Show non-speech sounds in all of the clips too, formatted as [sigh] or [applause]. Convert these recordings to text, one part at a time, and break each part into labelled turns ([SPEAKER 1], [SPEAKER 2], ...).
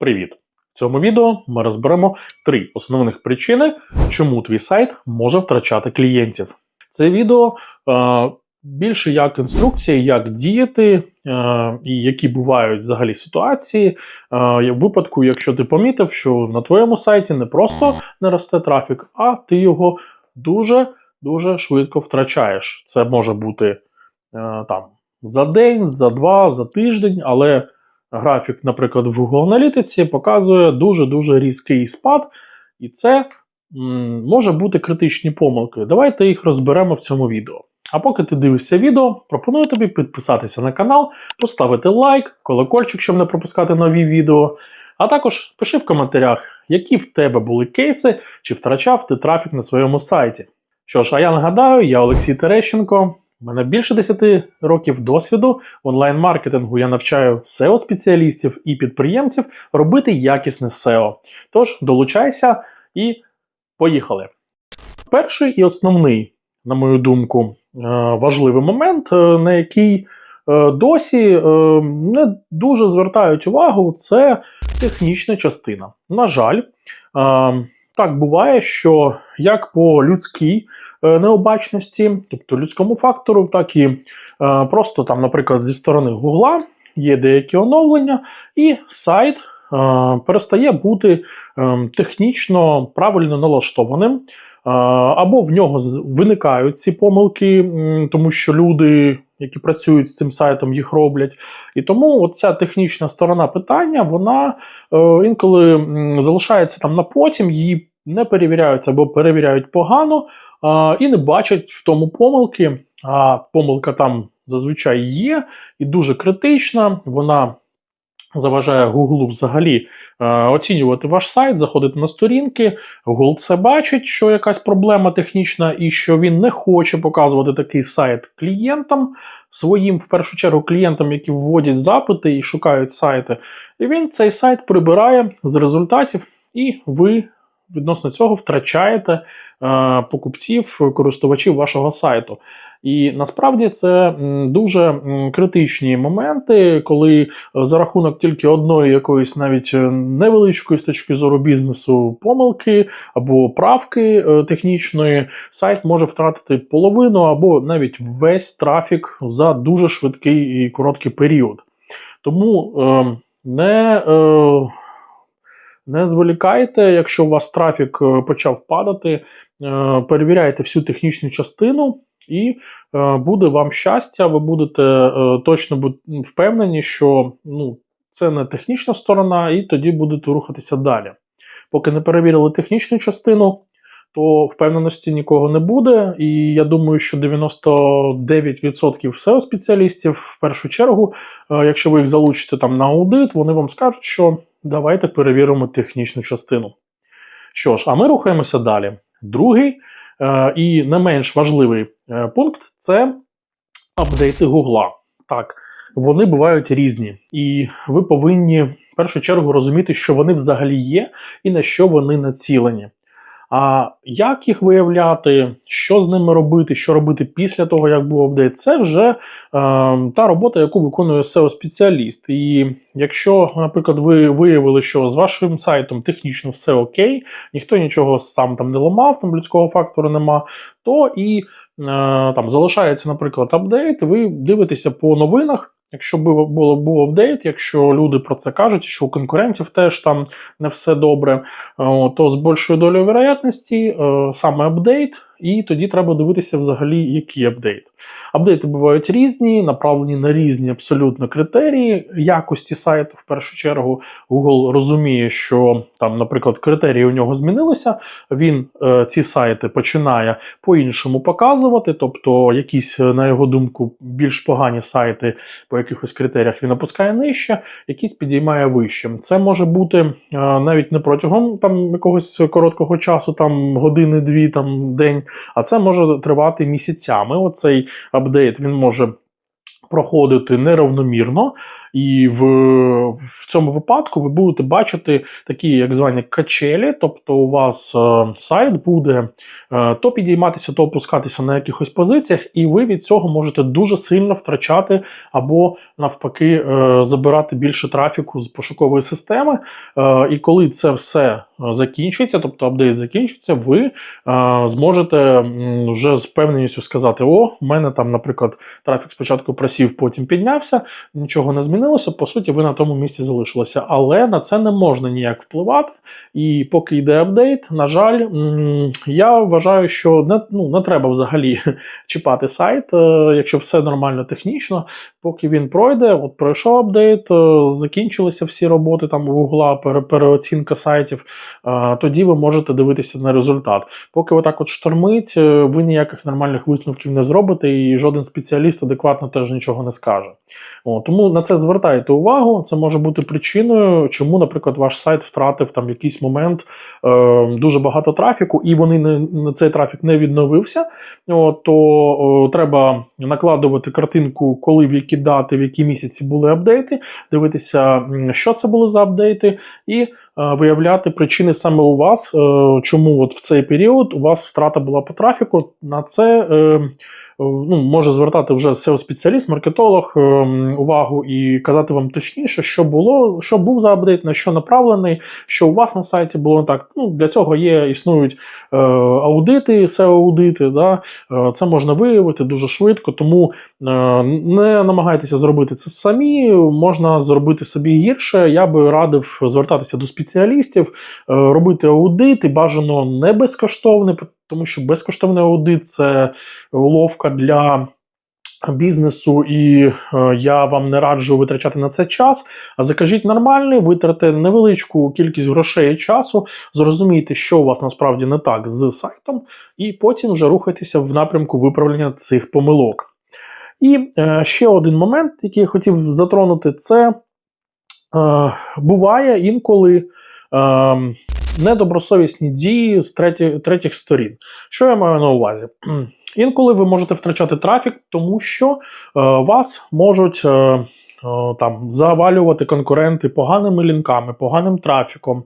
[SPEAKER 1] Привіт! В цьому відео ми розберемо три основних причини, чому твій сайт може втрачати клієнтів. Це відео е, більше як інструкція, як діяти е, і які бувають взагалі ситуації. Е, в випадку, якщо ти помітив, що на твоєму сайті не просто не росте трафік, а ти його дуже дуже швидко втрачаєш. Це може бути е, там за день, за два, за тиждень, але графік, наприклад, в Google Аналітиці показує дуже-дуже різкий спад, і це м, може бути критичні помилки. Давайте їх розберемо в цьому відео. А поки ти дивишся відео, пропоную тобі підписатися на канал, поставити лайк, колокольчик, щоб не пропускати нові відео. А також пиши в коментарях, які в тебе були кейси, чи втрачав ти трафік на своєму сайті. Що ж, а я нагадаю, я Олексій Терещенко. У мене більше 10 років досвіду онлайн-маркетингу. Я навчаю SEO-спеціалістів і підприємців робити якісне SEO. Тож долучайся і поїхали. Перший і основний, на мою думку, е, важливий момент, е, на який е, досі не дуже звертають увагу, це технічна частина. На жаль, так буває, що як по людській е, необачності, тобто людському фактору, так і е, просто там, наприклад, зі сторони Гугла є деякі оновлення, і сайт е, перестає бути технічно правильно налаштованим. Або в нього виникають ці помилки, тому що люди, які працюють з цим сайтом, їх роблять. І тому ця технічна сторона питання, вона е, інколи залишається там на потім, її не перевіряють або перевіряють погано е, і не бачать в тому помилки. А помилка там зазвичай є і дуже критична. Вона заважає Google взагалі е, оцінювати ваш сайт, заходити на сторінки. Google це бачить, що якась проблема технічна, і що він не хоче показувати такий сайт клієнтам, своїм, в першу чергу, клієнтам, які вводять запити і шукають сайти. І він цей сайт прибирає з результатів, і ви відносно цього втрачаєте е, покупців, користувачів вашого сайту. І насправді це дуже критичні моменти, коли е, за рахунок тільки одної якоїсь навіть е, невеличкої з точки зору бізнесу помилки або правки е, технічної, сайт може втратити половину або навіть весь трафік за дуже швидкий і короткий період. Тому е, не, е, не зволікайте, якщо у вас трафік почав падати, е, перевіряйте всю технічну частину. І е, буде вам щастя, ви будете е, точно впевнені, що ну, це не технічна сторона, і тоді будете рухатися далі. Поки не перевірили технічну частину, то впевненості нікого не буде. І я думаю, що 99% SEO спеціалістів в першу чергу, е, якщо ви їх залучите там на аудит, вони вам скажуть, що давайте перевіримо технічну частину. Що ж, а ми рухаємося далі. Другий е, і не менш важливий пункт це апдейти Гугла. Так, вони бувають різні, і ви повинні в першу чергу розуміти, що вони взагалі є і на що вони націлені. А як їх виявляти, що з ними робити, що робити після того, як був апдейт, це вже е, та робота, яку виконує SEO-спеціаліст. І якщо, наприклад, ви виявили, що з вашим сайтом технічно все окей, ніхто нічого сам там не ламав, там людського фактору нема, то і е, там залишається, наприклад, апдейт, і ви дивитеся по новинах. Якщо б було був апдейт, якщо люди про це кажуть, що у конкурентів теж там не все добре, то з більшою долею вероятності е, саме апдейт, і тоді треба дивитися взагалі, який апдейт. Апдейти бувають різні, направлені на різні абсолютно критерії якості сайту. В першу чергу Google розуміє, що там, наприклад, критерії у нього змінилися. Він е, ці сайти починає по-іншому показувати, тобто якісь, е, на його думку, більш погані сайти по якихось критеріях він опускає нижче, якісь підіймає вище. Це може бути е, навіть не протягом там якогось короткого часу, там години-дві, там день, а це може тривати місяцями. Оцей апдейт він може проходити неравномірно, і в, в цьому випадку ви будете бачити такі як звані качелі, тобто у вас е, сайт буде е, то підійматися, то опускатися на якихось позиціях, і ви від цього можете дуже сильно втрачати або навпаки е, забирати більше трафіку з пошукової системи. Е, і коли це все е, закінчиться, тобто апдейт закінчиться, ви е, зможете вже з певністю сказати: о, в мене там, наприклад, трафік спочатку просів, потім піднявся, нічого не змінилося. По суті, ви на тому місці залишилися. Але на це не можна ніяк впливати. І поки йде апдейт, на жаль, я вважаю, що не, ну, не треба взагалі [laughs] чіпати сайт, е, якщо все нормально технічно. Поки він пройде, от пройшов апдейт, е, закінчилися всі роботи там у Гугла, переоцінка сайтів, е, тоді ви можете дивитися на результат. Поки отак от штормить, ви ніяких нормальних висновків не зробите, і жоден спеціаліст адекватно теж нічого не скаже. О, тому на це звертайте увагу. Це може бути причиною, чому, наприклад, ваш сайт втратив там якийсь момент е, дуже багато трафіку, і вони не на цей трафік не відновився. О, то о, треба накладувати картинку, коли в які дати, в які місяці були апдейти, дивитися, що це були за апдейти, і е, виявляти причини саме у вас, е, чому от в цей період у вас втрата була по трафіку. На це е, ну, може звертати вже SEO-спеціаліст, маркетолог е, увагу і казати вам точніше, що було, що був за апдейт, на що направлений, що у вас на сайті було так. Ну, для цього є існують е, аудити, SEO-аудити. Да? Е, Це можна виявити дуже швидко, тому е, не намагайтеся зробити це самі. Можна зробити собі гірше. Я би радив звертатися до спеціалістів, е, робити аудит і бажано не безкоштовний, тому що безкоштовний аудит це уловка для. Бізнесу, і е, я вам не раджу витрачати на це час. А закажіть нормальний, витратите невеличку кількість грошей і часу, зрозумійте, що у вас насправді не так з сайтом, і потім вже рухайтеся в напрямку виправлення цих помилок. І е, ще один момент, який я хотів затронути, це буває інколи е, недобросовісні дії з треті, третіх сторін. Що я маю на увазі? Інколи ви можете втрачати трафік, тому що е, вас можуть. Там завалювати конкуренти поганими лінками, поганим трафіком.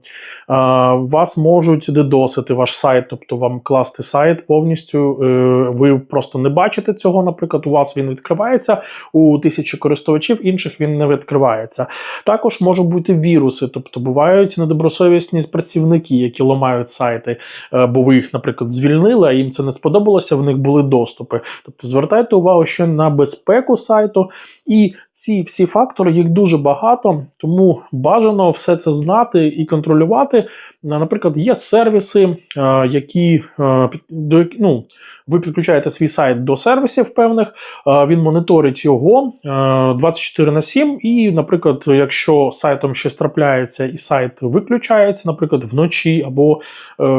[SPEAKER 1] Вас можуть дедосити ваш сайт, тобто вам класти сайт повністю. Е, ви просто не бачите цього. Наприклад, у вас він відкривається, у тисячі користувачів інших він не відкривається. Також можуть бути віруси, тобто бувають недобросовісні працівники, які ламають сайти, е, бо ви їх, наприклад, звільнили, а їм це не сподобалося, в них були доступи. Тобто звертайте увагу ще на безпеку сайту. І ці всі фактори, їх дуже багато, тому бажано все це знати і контролювати. Наприклад, є сервіси, е, які е, до ну, ви підключаєте свій сайт до сервісів певних, е, він моніторить його е, 24 на 7. І, наприклад, якщо сайтом щось трапляється і сайт виключається, наприклад, вночі або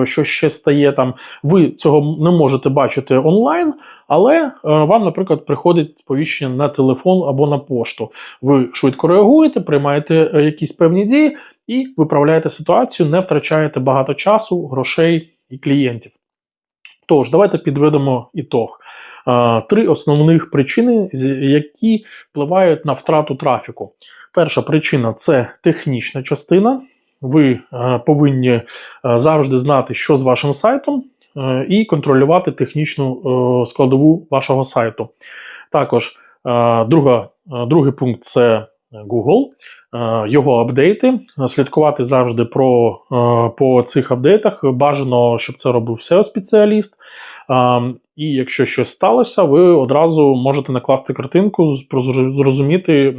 [SPEAKER 1] щось ще стає там, ви цього не можете бачити онлайн. Але вам, наприклад, приходить сповіщення на телефон або на пошту. Ви швидко реагуєте, приймаєте якісь певні дії і виправляєте ситуацію, не втрачаєте багато часу, грошей і клієнтів. Тож, давайте підведемо ітог. Е, Три основних причини, які впливають на втрату трафіку. Перша причина це технічна частина. Ви е, повинні е, завжди знати, що з вашим сайтом, і контролювати технічну складову вашого сайту. Також друга, другий пункт це Google, його апдейти. Слідкувати завжди про, е, по цих апдейтах. Бажано, щоб це робив SEO-спеціаліст. І якщо щось сталося, ви одразу можете накласти картинку, зрозуміти,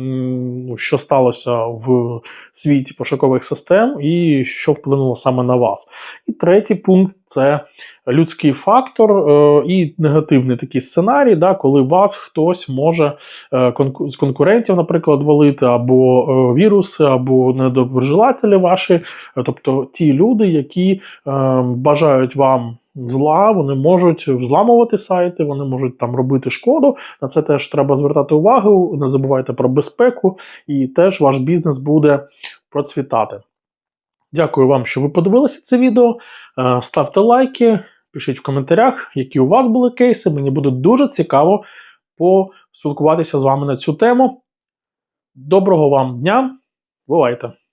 [SPEAKER 1] що сталося в світі пошукових систем і що вплинуло саме на вас. І третій пункт це людський фактор е, і негативний такий сценарій, да, коли вас хтось може е, з конкурентів, наприклад, валити, або е, віруси, або недоброжелателі ваші, тобто ті люди, які е, бажають вам. Зла, вони можуть взламувати сайти, вони можуть там робити шкоду. На це теж треба звертати увагу. Не забувайте про безпеку, і теж ваш бізнес буде процвітати. Дякую вам, що ви подивилися це відео. Е, Ставте лайки, пишіть в коментарях, які у вас були кейси. Мені буде дуже цікаво поспілкуватися з вами на цю тему. Доброго вам дня! Бувайте!